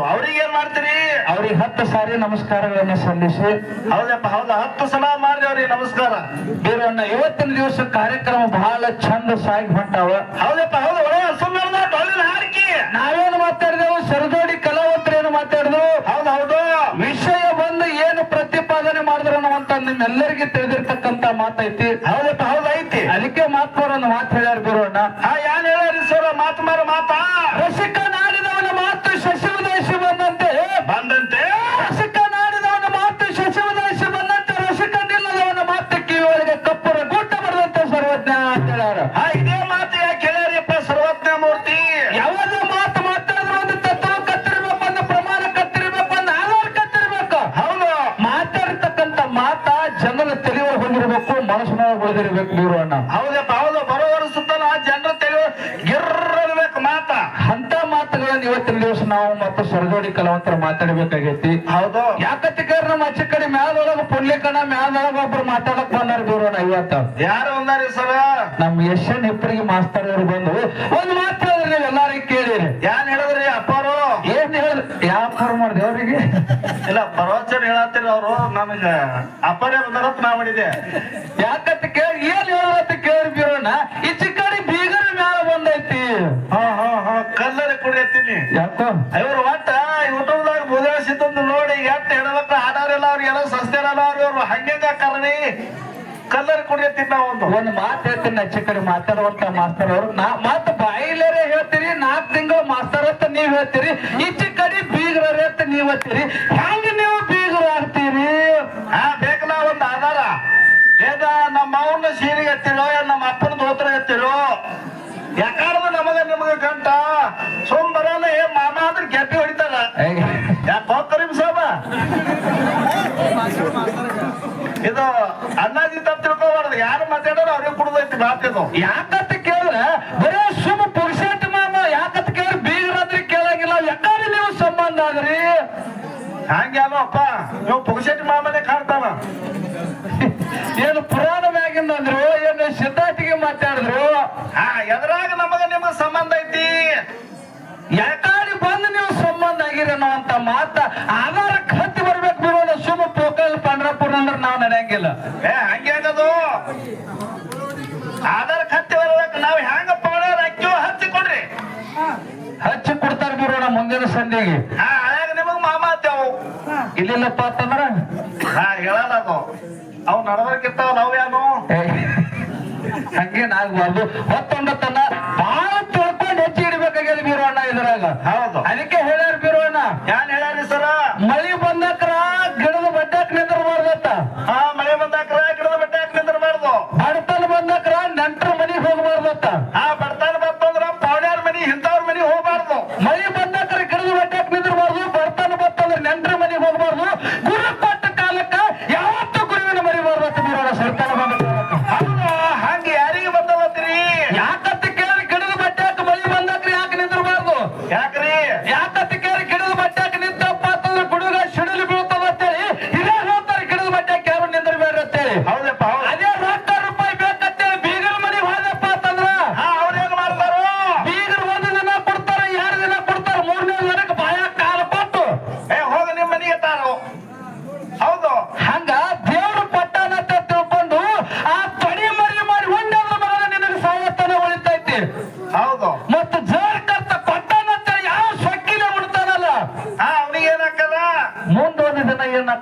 ಅವ್ರಿಗೆ ಏನ್ ಮಾಡ್ತೀರಿ? ಅವ್ರಿಗೆ ಹತ್ತು ಸಾರಿ ನಮಸ್ಕಾರಗಳನ್ನ ಸಲ್ಲಿಸಿ. ಹೌದಪ್ಪ ಹೌದಾ. ಹತ್ತು ಸಲ ಮಾಡ್ರಿ ಅವ್ರಿಗೆ ನಮಸ್ಕಾರ. ಬೀರಣ್ಣ ಇವತ್ತಿನ ದಿವಸ ಕಾರ್ಯಕ್ರಮ ಬಹಳ ಚಂದ ಸಾಗಿ ಹೊಂಟಾವ. ಹೌದಪ್ಪ ಹೌದು. ಹಾರಿಕೆ. ನಾವೇನು ಮಾತಾಡಿದೆವು? ಸರದೋಡಿ ಕಲಾವಂತರು ಏನು ಮಾತಾಡಿದ್ರು ಹೌದು ಹೌದು. ವಿಷಯ ಬಂದು ಏನು ಪ್ರತಿಪಾದನೆ ಮಾಡಿದ್ರು ಅನ್ನುವಂತ ನಿಮ್ಮೆಲ್ಲರಿಗೆ ತಿಳಿದಿರ್ತಕ್ಕಂತ ಮಾತೈತಿ. ಹೌದಪ್ಪ ಹೌದೈತಿ ಐತಿ. ಅದಕ್ಕೆ ಮಾತ್ಮರೊಂದು ಮಾತು ಹೇಳ್ಯಾರ ಬೀರೋಣ పూర్వన్నాం ಮತ್ತು ಸರದೋಡಿ ಕಲಾವಂತರ ಮಾತಾಡ್ಬೇಕಾಗೈತಿ. ಹೌದು. ಯಾಕತ್ತಿಗಾರ ನಮ್ಮ ಅಚ್ಚ ಕಡೆ ಮ್ಯಾಲೊಳಗ ಪುಣ್ಯಕಣ ಮ್ಯಾಲೊಳಗ ಒಬ್ರು ಮಾತಾಡಕ್ ಬಂದಾರ ದೂರ ಇವತ್ತ ಯಾರು ಒಂದಾರಿ ಸರ? ನಮ್ ಯಶನ್ ಹೆಪ್ಪರಿಗೆ ಮಾಸ್ತರ್ ಅವರು ಬಂದು ಒಂದ್ ಮಾತು ಹೇಳಿದ್ರಿ ನೀವು ಎಲ್ಲಾರಿಗೆ ಕೇಳಿರಿ. ಯಾನ್ ಹೇಳಿದ್ರಿ ಅಪ್ಪಾರು? ಏನ್ ಹೇಳ್ರಿ ಯಾವ ಫಾರ್ಮ್ ಮಾಡಿದೆ ಅವರಿಗೆ ಇಲ್ಲ ಪ್ರವಚನ ಹೇಳತ್ತೀರಿ ಅವರು ನಮಗ ಅಪ್ಪರೇ ಬಂದಾರತ್ ನಾ ಮಾಡಿದೆ ಯಾಕಂತ ಕೇಳಿ ಏನ್ ಹೇಳತ್ತ ಕೇಳಿ ಬೀರೋಣ ಈ ಕಡೆ ಬೀಗರ ಮ್ಯಾಲ ಬಂದೈತಿ ಹಾ ಹಾ ಹಾ ಕಲ್ಲರಿ ಕುಡಿಯತ್ತೀನಿ ಯಾಕೋ ಇವ್ರು ಒಟ್ಟ ಯೂಟ್ಯೂಬ್ದಾಗ ಬುಧಾಯಿಸಿದ್ದು ನೋಡಿ ಎಟ್ಟ ಹೆಣ್ಮಕ್ಳು ಆಡಾರಿಲ್ಲ ಅವ್ರಿಗೆಲ್ಲ ಸಸ್ತಿರಲ್ಲ ಅವ್ರು ಇವ್ರು ಹಂಗೆಂಗ ಕರ್ರಿ ಕಲ್ಲರಿ ಕುಡಿಯತ್ತೀನಿ ನಾವು ಒಂದು. ಒಂದ್ ಮಾತು ಹೇಳ್ತೀನಿ ಆಚೆ ಕಡೆ ಮಾತಾಡುವಂತ ಮಾಸ್ತರ್ ಅವರು. ನಾ ಮತ್ತೆ ಬಾಯಿಲೇರೆ ಹೇಳ್ತೀರಿ ನಾಲ್ಕು ತಿಂಗಳು ಮಾಸ್ತರ್ ಅಂತ ನೀವ್ ಹೇಳ್ತೀರಿ. ಈಚೆ ಕಡೆ ಬೀಗರೇ ಅಂತ ನೀವ್ ಹೇಳ್ತೀರಿ. ಹೆಂಗ ನೀವು ಬೀಗರು ಆಗ್ತೀರಿ? ಹಾ ಬೇಕಲ್ಲ ಒಂದು ಆಧಾರ. ಏನ ನಮ್ಮ ಅವನ ಸೀರೆಗೆ ಎತ್ತಿರೋ ನಮ್ಮ ಅಪ್ಪನ ದೋತ್ರ ಎತ್ತಿರೋ ಯಾಕಾರ್ದು ನಮಗ ನಿಮಗ ಗಂಟ ಸೋಮ್ ಬರಲ್ಲ ಏ ಮಾಮ ಅಂದ್ರೆ ಗೆಪ್ಪಿ ಹೊಡಿತಾರ. ಯಾಕೆ ಹೋಗ್ತಾರ ಸಾಬ ಇದು ಅಣ್ಣಾಜಿ ತಪ್ಪ ತಿಳ್ಕೋಬಾರ್ದು. ಯಾರು ಮಾತಾಡೋರು ಅವ್ರಿಗೆ ಕುಡ್ದೈತಿ ಮಾತಿದು ಯಾಕಂತ ಕೇಳಿದ್ರೆ ಬರೇ ಸುಮ್ ಪುರುಷಾಟ ಮಾಮ ಯಾಕಂತ ಕೇಳಿದ್ರೆ ಬೀಗರಾದ್ರಿ ಕೇಳಂಗಿಲ್ಲ. ಯಾಕಾದ್ರೆ ನೀವು ಸಂಬಂಧ ಆದ್ರಿ? ಹಂಗ್ಯಾನೋ ಅಪ್ಪ ನೀವು ಪುಗಸೆಟ್ಟಿ ಮಾಮನೆ ಕಾಣ್ತಾನ. ಏನು ಪುರಾಣ ಮ್ಯಾಗಿಂದ ಅಂದ್ರು ಏನು ಸಿದ್ಧಾಟಿಗೆ ಮಾತಾಡಿದ್ರು ಹಾ ಎದ್ರಾಗ ನಮಗ ನಿಮಗ ಸಂಬಂಧ ಐತಿ ಯಾಕಾಡಿ ಬಂದು ನೀವು ಸಂಬಂಧ ಆಗಿರಿ ಅನ್ನೋಂತ ಆಧಾರ ಆಧಾರಕ್ಕೆ ಹತ್ತಿ ಬರ್ಬೇಕು ಬಿಡೋಣ ಸುಮ್ಮ ಪೋಕಲ್ ಪಂಡ್ರಪುರ ಅಂದ್ರೆ ನಾವು ನಡೆಯಂಗಿಲ್ಲ. ಏ ಹಂಗೆ ಆಗದು ಆಧಾರ್ ಕತ್ತಿ ಬರ್ಬೇಕು ನಾವ್ ಹೆಂಗ ಪೌಡರ್ ಅಕ್ಕಿ ಹಚ್ಚಿ ಕೊಡ್ರಿ? ಹಚ್ಚಿ ಕೊಡ್ತಾರ ಬಿಡೋಣ ಮುಂದಿನ ಸಂಧಿಗೆ. ನಿಮಗ್ ಮಾಮ ಅತ್ತೇವು ಇಲ್ಲಿಲ್ಲಪ್ಪ ಅಂತಂದ್ರ? ಹಾ ಹೇಳಲ್ಲ ಅದು. ಅವ್ ನಡವರ್ಕಿರ್ತಾವ ನಾವ್ ಏನು ಏ, ಹಂಗೇನಾಗ್ಬಾರ್ದು ಹೊತ್ತೊಂಡತನ ಬಹಳ ತಿಳ್ಕೊಂಡು ಹೆಚ್ಚಿ ಇಡ್ಬೇಕಾಗ್ಯದ ಬೀರೋಣ ಇದ್ರಾಗ. ಹೌದು. ಅದಕ್ಕೆ ಹೇಳ್ಯಾರ ಬೀರೋಣ ಯಾನ್ ಹೇಳ್ಯಾರಿ?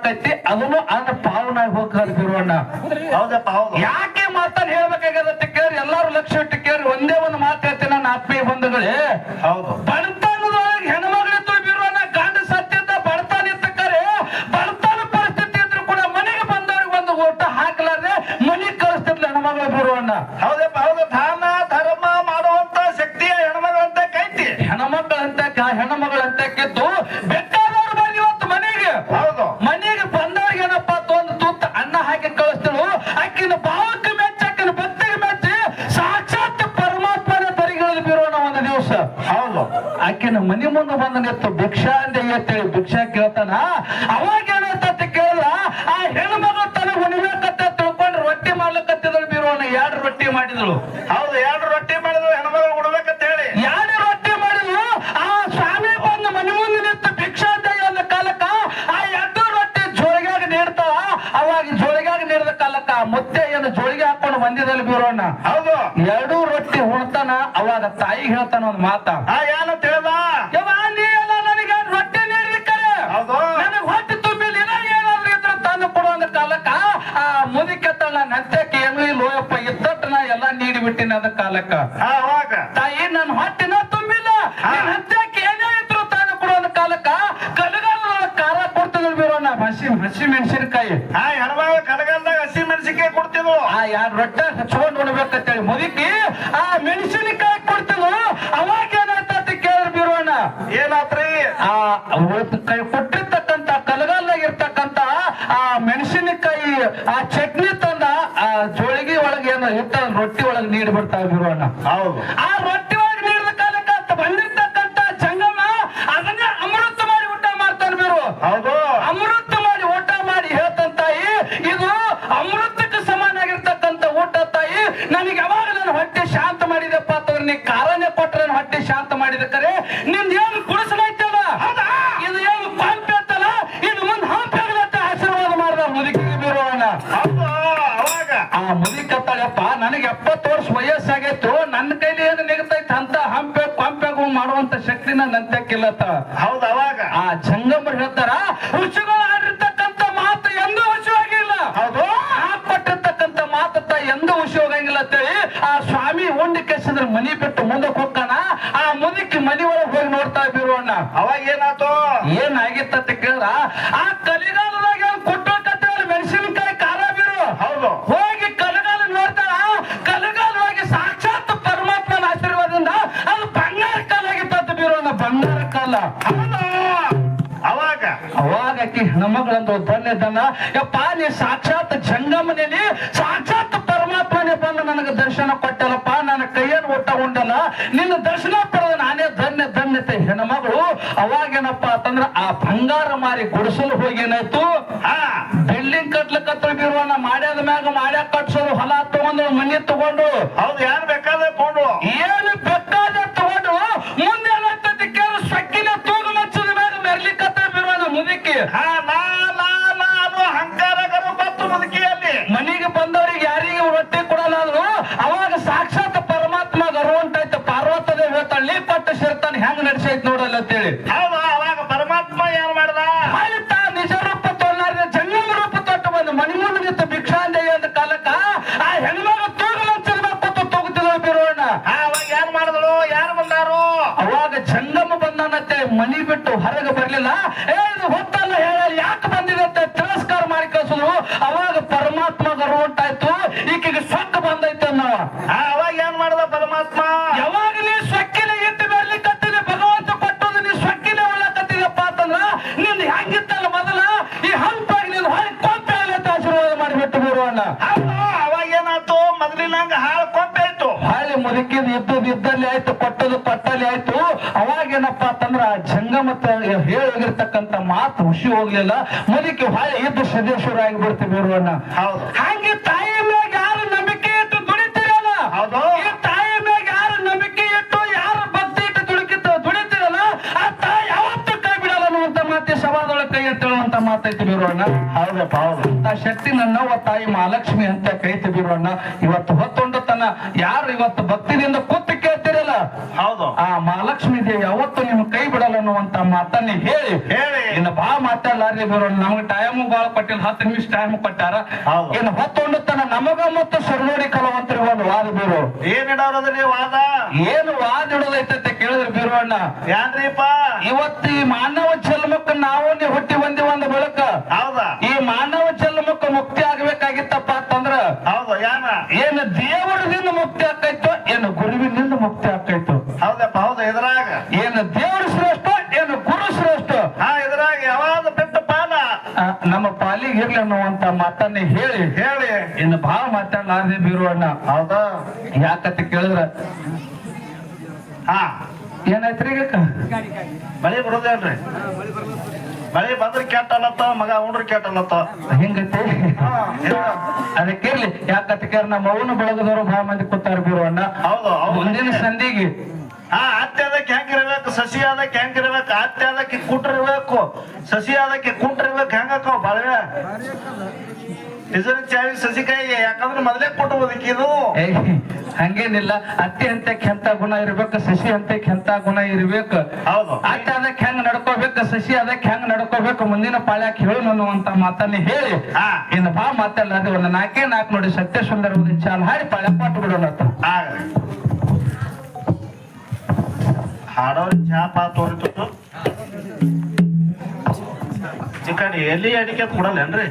ಏನಾಕೈತಿ ಅದನ್ನು ಅನ್ನ ಪಾವನಾಗಿ ಹೋಗ್ತಾರೆ ಗುರುವಣ್ಣ. ಹೌದಪ್ಪ ಹೌದು. ಯಾಕೆ ಮಾತನ್ನ ಹೇಳ್ಬೇಕಾಗತ್ತೆ ಕೇಳಿ ಎಲ್ಲಾರು ಲಕ್ಷ ಇಟ್ಟು ಕೇಳಿ ಒಂದೇ ಒಂದು ಮಾತು ಹೇಳ್ತೀನಿ ನನ್ನ ಆತ್ಮೀಯ ಬಂಧುಗಳೇ. ಹೌದು. ಬಡತನದೊಳಗೆ ಹೆಣ್ಮಗಳಿತ್ತು ಬಿರುವಣ್ಣ ಗಂಡ ಸತ್ಯದ ಬಡತನ ಇತ್ತಕ್ಕರೆ ಬಡತನ ಪರಿಸ್ಥಿತಿ ಇದ್ರು ಕೂಡ ಮನೆಗೆ ಬಂದವ್ರಿಗೆ ಒಂದು ಊಟ ಹಾಕ್ಲಾರ್ದೆ ಮನೆಗೆ ಕಳಿಸ್ತಿದ್ಲ ಹೆಣ್ಮಗಳು ಬಿರುವಣ್ಣ ಹೌದಪ್ಪ ಹೌದು. ದಾನ ಆಕೆನ ಮನೆ ಮುಂದೆ ಬಂದ ನೆತ್ತು ಭಿಕ್ಷಾ ಅಂತ ಹೇಳ್ತೇವೆ. ಭಿಕ್ಷಾ ಕೇಳ್ತಾನ ಅವಾಗ ಏನಂತ ಕೇಳಲ್ಲ. ಆ ಹೆಣ್ಮಗಳು ತನ ಉಣಿಬೇಕಂತ ತಿಳ್ಕೊಂಡು ರೊಟ್ಟಿ ಮಾಡ್ಲಿಕ್ಕತ್ತಿದ್ರು ಬೀರುವನ ಎರಡು ರೊಟ್ಟಿ ಮಾಡಿದಳು. ಹೌದು ಎರಡು ರೊಟ್ಟಿ ಮಾಡಿದ್ರು ಹೆಣ್ಮಗಳು ಉಡ್ಬೇಕಂತ ಹೇಳಿ. ಎರಡು ರೊಟ್ಟಿ ಮಾಡಿದ್ರು ಆ ಸ್ವಾಮಿ ಬಂದು ಮನೆ ಮುಂದೆ ನಿಂತು ಭಿಕ್ಷಾ ಅಂದ ಕಾಲಕ್ಕ ಆ ಎರಡು ರೊಟ್ಟಿ ಜೋಳಿಗಾಗಿ ನೀಡ್ತಾವ ಅವಾಗ ಜೋಳಿಗಾಗಿ ನೀಡಿದ ಕಾಲಕ್ಕ ಮುತ್ತೆ ಏನು ಜೋಳಿಗೆ ಹಾಕೊಂಡು ಬಂದಿದಳು ಬೀರುವಣ್ಣ ಹೌದು. ಎರಡು ರೊಟ್ಟಿ ಉಣ್ತಾನ. ಅವಾಗ ತಾಯಿಗೆ ಹೇಳ್ತಾನ ಒಂದು ಮಾತ. ಏನಂತ ನೀಡಿಬಿಟ್ಟಿನ ಅದ ಕಾಲಕ್ಕ. ತಾಯಿ ನನ್ನ ಹೊಟ್ಟಿನ ತುಂಬಿಲ್ಲ. ಕೊಡುವಂತ ಕಾಲಕ್ಕ. ಕೊಡ್ತಿದ್ರು ಬೀರೋಣ ಹಸಿ ಹಸಿ ಮೆಣಸಿನಕಾಯಿ. ಹಾ ಹೆಣ್ಮಗ ಕಲಗಲ್ದಾಗ ಹಸಿ ಮೆಣಸಿನಕಾಯಿ ಕೊಡ್ತಿದ್ರು ಆ ಯಾರು ರೊಟ್ಟೆ ಹಚ್ಕೊಂಡು ಉಣ್ಬೇಕಂತೇಳಿ ಮುದುಕಿ ಆ ಮೆಣಸಿನಕಾಯಿ ರೊಟ್ಟಿ ಬರ್ತಾ ಬಿಡ್ತಾವ ಹೌದು. ಆ ರೊಟ್ಟಿ ಒಳಗೆ ನೀಡಿದ ಕಾಲಕ್ಕೆ ಆತ ಬಂದಿರ್ತಕ್ಕಂತ ಜಂಗಮ ಅದನ್ನೇ ಅಮೃತ ಮಾಡಿ ಊಟ ಮಾಡ್ತಾನೆ ಬಿರು ಹೌದು. ಅಮೃತ ಮಾಡಿ ಊಟ ಮಾಡಿ ತಾಯಿ ಇದು ಅಮೃತಕ್ಕೆ ಸಮಾನಾಗಿರ್ತಕ್ಕಂಥ ಊಟ ತಾಯಿ. ನನಗೆ ಯಾವಾಗ ನನ್ನ ಹೊಟ್ಟೆ ಶಾಂತ ಮಾಡಿದೆಪ್ಪ ಅಂತಂದ್ರೆ ನೀ ಕಾರನೇ ಕೊಟ್ರೆ ನನ್ನ ಹೊಟ್ಟೆ ಶಾಂತ ಮಾಡಿದಕ್ಕರೆ ಕರೆ ನಿಂದ ಏನು ಕುಡಿಸಲಾಯ್ತಲ್ಲ ಇದು ಏನು ಪಂಪೆ ಅಂತಲ್ಲ ಇದು ಮುಂದೆ ಹಂಪೆ ಆಗಲತ್ತ ಆಶೀರ್ವಾದ ಮಾಡ್ದ ಮುದುಕಿಗೆ ಬೀರೋಣ ಹೌದು ಮುದಿ ಕತ್ತಾಳಪ್ಪ ನನಗೆ ಎಪ್ಪತ್ತು ವರ್ಷ ವಯಸ್ಸಾಗೈತು ನನ್ನ ಕೈಲಿ ಏನು ನಿಗತೈತೆ ಅಂತ ಹಂಪೆ ಪಂಪೆಗೂ ಮಾಡುವಂತ ಶಕ್ತಿ ನನ್ನ ಅಂತ್ಯಕ್ಕಿಲ್ಲತ್ತ ಹೌದು ಅವಾಗ. ಆ ಜಂಗಮರು ಹೇಳ್ತಾರ ಋಷಿಗಳು ಆಡಿರ್ತಕ್ಕಂಥ ಮಾತು ಎಂದೂ ಹುಷವಾಗಿಲ್ಲ ಹೌದು. ಕೊಟ್ಟಿರ್ತಕ್ಕಂಥ ಮಾತತ್ತ ಎಂದೂ ಹುಷವಾಗಂಗಿಲ್ಲ ಅಂತೇಳಿ ಆ ಸ್ವಾಮಿ ಉಂಡಿ ಕೆಸಿದ್ರ ಮನಿ ಬಿಟ್ಟು ಮುಂದಕ್ಕೆ ಹೋಗ್ತಾನ ಆ ಮುದುಕಿ ಮನಿ ಒಳಗೆ ಹೋಗಿ ನೋಡ್ತಾ ಬೀರೋಣ ಅವಾಗ ಏನಾತು ಏನಾಗಿತ್ತ ಕೇಳಿದ್ರ ಆ ಕಲಿಗಾಲದಾಗ ಬಂಗಾರ ಕಾಲ ಹೌದು? ಅವಾಗ? ಅವಾಗ ಆಕಿ ಧನ್ಯ ದನ ಯಪ್ಪ ನೀ ಸಾಕ್ಷಾತ್ ಜಂಗಮನೇಲಿ ಸಾಕ್ಷಾತ್ ಪರಮಾತ್ಮನೇ ಬಂದು ನನಗೆ ದರ್ಶನ ಕೊಟ್ಟಲ್ಲಪ್ಪ ನನ್ನ ಕೈಯನ್ನು ಒಟ್ಟ ಉಂಡಲ್ಲ ನಿನ್ನ ದರ್ಶನ ಪಡೆದ ನಾನೇ ಧನ್ಯ ಧನ್ಯತೆ ಹೆಣ್ಮಗಳು. ಅವಾಗೇನಪ್ಪ ಅಂತಂದ್ರ ಆ ಬಂಗಾರ ಮಾರಿ ಗುಡಿಸಲು ಹೋಗಿ ಏನಾಯ್ತು? ಹಾ. ಬಿಲ್ಡಿಂಗ್ ಕಟ್ಲಕ್ಕ ತೊಗಿರುವ ಮಾಡ್ಯಾದ ಮ್ಯಾಗ ಮಾಡ್ಯಾಕ ಕಟ್ಸೋದು ಹೊಲ ತಗೊಂಡು ಮನೆ ತಗೊಂಡು. ಹೌದು ಅವಾಗ ಸಾಕ್ಷಾತ್ ಪರಮಾತ್ಮ ಗರ್ವಂಟಾಯ್ತು ಪಾರ್ವತದ ದೇವಿ ಹೇಳ್ತಾಳೆ ನೀ ಕೊಟ್ಟು ಸೇರ್ತಾನೆ ಹೆಂಗ್ ನಡೆಸೈತ್ ನೋಡಲ್ಲ ಅಂತೇಳಿ. ಹೌದು ಅವಾಗ ಪರಮಾತ್ಮ ಏನ್ ಮಾಡ್ದ? ಆಯ್ತಾ ನಿಜ ರೂಪ ತೊಳ್ಳಾರ್ದ ಜಂಗಮ ರೂಪ ತೊಟ್ಟು ಬಂದು ಮನಿ ಮುಂದೆ ನಿಂತು ಭಿಕ್ಷಾಂದೇವಿ ಅಂದ ಕಾಲಕ್ಕ ಆ ಹೆಣ್ಮಗ ತೂಗು ಮಚ್ಚದ ಮ್ಯಾಗ ಕೂತು ತೂಗುತ್ತಿದ್ದ ಬೀರೋಣ ಅವಾಗ ಏನ್ ಮಾಡಿದ್ರು ಯಾರು ಬಂದಾರು? ಅವಾಗ ಜಂಗಮ ಬಂದಾನಂತೆ ಮನಿ ಬಿಟ್ಟು ಹೊರಗೆ ಬರ್ಲಿಲ್ಲ. ಏ ಅವಾಗ ಏನಾಯ್ತು? ಮೊದಲಿನಂಗ ಹಾಳು ಕೊಂಪೆ ಆಯ್ತು ಹಾಳಿ ಮುದುಕಿದ ಇದ್ದದ್ದು ಇದ್ದಲ್ಲಿ ಆಯ್ತು ಕೊಟ್ಟದು ಕೊಟ್ಟಲ್ಲಿ ಆಯ್ತು. ಅವಾಗೇನಪ್ಪ ಅಂತಂದ್ರ ಜಂಗಮತ ಹೇಳೋಗಿರ್ತಕ್ಕಂತ ಮಾತು ಹುಷಿ ಹೋಗ್ಲಿಲ್ಲ. ಮುದುಕಿ ಹಾಳಿ ಇದ್ದು ಸದೇಶ್ವರ ಆಗಿಬಿಡ್ತೀವಿ ಬರುವಣ್ಣ ಹೌದು. ಹಂಗೆ ತಾಯಿ ಮಾತೈತಿ ಬೀರೋಣ ಹೌದಪ್ಪ ಹೌದು. ಆ ಶಕ್ತಿ ನನ್ನವ್ವ ತಾಯಿ ಮಹಾಲಕ್ಷ್ಮಿ ಅಂತ ಕೈತಿ ಬೀರೋಣ ಇವತ್ತು ಹೊತ್ತೊಂಡು ತನ್ನ ಯಾರು ಇವತ್ತು ಭಕ್ತಿದಿಂದ ಕೂತು ಕೇಳ್ತಿರಲ್ಲ? ಹೌದು. ಆ ಮಹಾಲಕ್ಷ್ಮಿ ದೇವಿ ಯಾವತ್ತು ನಿಮ್ ಕೈ ಬಿಡಲ್ಲ ಅನ್ನುವಂತ ಮಾತನ್ನ ಹೇಳಿ. ಹೇಳಿ. ಇನ್ನು ಬಾ ಮಾತಾಡ್ಲಾರ್ರಿ ಬರೋಣ ನಮ್ಗೆ ಟೈಮ್ ಬಾಳ ಕೊಟ್ಟಿಲ್ಲ ಹತ್ತು ನಿಮಿಷ ಟೈಮ್ ಕೊಟ್ಟಾರ. ಇನ್ನ ಹೊತ್ತೊಂಡು ತನ್ನ ನಮಗ ಮತ್ತು ಸರ್ನೋಡಿ ಕಲವಂತರಿಗೆ ಒಂದು ವಾದ ಬೀರು ಏನ್ ಇಡೋರದ್ರಿ ವಾದ? ಏನು ವಾದ ಇಡೋದೈತೆ ಕೇಳಿದ್ರೆ ಬೀರುವಣ್ಣ ಯಾನ್ರಿಪ್ಪ? ಇವತ್ತು ಈ ಮಾನವ ಚಲ್ಮಕ್ಕ ನಾವು ಹುಟ್ಟಿ ಬಂದಿ ಒಂದು ಬೆಳಕ ಹೌದಾ? ಈ ಮಾನವ ಜನ್ಮಕ್ಕೆ ಮುಕ್ತಿ ಆಗ್ಬೇಕಾಗಿತ್ತಪ್ಪ ಅಂತಂದ್ರ ಹೌದು ಯಾನ ಏನು ದೇವರದಿಂದ ಮುಕ್ತಿ ಆಕೈತೋ ಏನು ಗುರುವಿನಿಂದ ಮುಕ್ತಿ ಆಕೈತೋ ಹೌದಪ್ಪ ಹೌದು ಇದ್ರಾಗ ಏನು ದೇವರು ಶ್ರೇಷ್ಠ ಏನು ಗುರು ಶ್ರೇಷ್ಠ ಹಾ ಇದ್ರಾಗ ಯಾವಾಗ ಬಿಟ್ಟ ಪಾಲ ಆ, ನಮ್ಮ ಪಾಲಿಗೆ ಇರ್ಲಿ ಅನ್ನುವಂತ ಮಾತನ್ನ ಹೇಳಿ ಹೇಳಿ. ಇನ್ನು ಭಾಳ ಬೀರು ಅಣ್ಣ. ಹೌದಾ? ಯಾಕತ್ತ ಕೇಳಿದ್ರ? ಹಾ ಏನಾಯ್ತ್ರಿ ಈಗ? ಮಳಿ ಬರೋದೇನ್ರಿ? ಮಳೆ ಬಂದ್ರ ಕೆಟ್ಟಲ್ಲತ್ತ ಮಗ ಉಂಡ್ರೆ ಕೆಟ್ಟಲ್ಲತ್ತ ಹಿಂಗತಿ? ಅದಕ್ಕಿರ್ಲಿ ಯಾಕಂತ ಕೇಳಿ ನಮ್ಮ ಅವನು ಬೆಳಗದವರು ಬಹಳ ಮಂದಿ ಕೂತಾರ ಬೀರುವಣ್ಣ ಹೌದು ಹೌದು. ಮುಂದಿನ ಸಂಧಿಗೆ. ಹಾ ಅತ್ತೆ ಅದಕ್ಕೆ ಹೆಂಗಿರ್ಬೇಕು ಸಸಿ ಆದಕ್ಕೆ ಹೆಂಗಿರ್ಬೇಕು ಅತ್ತೆ ಆದಕ್ಕೆ ಕುಟ್ರಿರ್ಬೇಕು ಸಸಿ ಆದಕ್ಕೆ ಕುಂಟ್ರಿರ್ಬೇಕು ಹೆಂಗಕ್ಕ ಬಾಳ್ವೆ? ಇದ್ರ ಚಾವಿ ಸಸಿಕಾಯಿಗೆ ಯಾಕಂದ್ರೆ ಮೊದಲೇ ಕೊಟ್ಟು ಏ ಹಂಗೇನಿಲ್ಲ. ಅತ್ತಿ ಅಂತ ಕೆಂತ ಗುಣ ಇರ್ಬೇಕು ಸಸಿ ಅಂತ ಕೆಂತ ಗುಣ ಇರ್ಬೇಕು? ಹೌದು. ಅತ್ತೆ ಅದಕ್ಕೆ ಹೆಂಗ್ ನಡ್ಕೋಬೇಕು ಸಸಿ ಅದಕ್ಕೆ ಹೆಂಗ್ ನಡ್ಕೋಬೇಕು? ಮುಂದಿನ ಪಾಳ್ಯಾಕ್ ಹೇಳು ಅನ್ನುವಂತ ಮಾತನ್ನ ಹೇಳಿ. ಇನ್ನು ಬಾ ಮಾತಲ್ಲ ಅದೇ ಒಂದು ನಾಲ್ಕೇ ನಾಲ್ಕು ನೋಡಿ ಸತ್ಯ ಸುಂದರ ಚಾಲ್ ಹಾಡಿ ಪಾಳ್ಯ ಪಾಟ್ ಬಿಡೋಣ. ಹಾಡೋರ್ ಚಾ ಪಾ ತೋರಿತು ಚಿಕನ್ ಎಲ್ಲಿ ಅಡಿಕೆ ಕೊಡಲ್ಲೇನ್ರಿ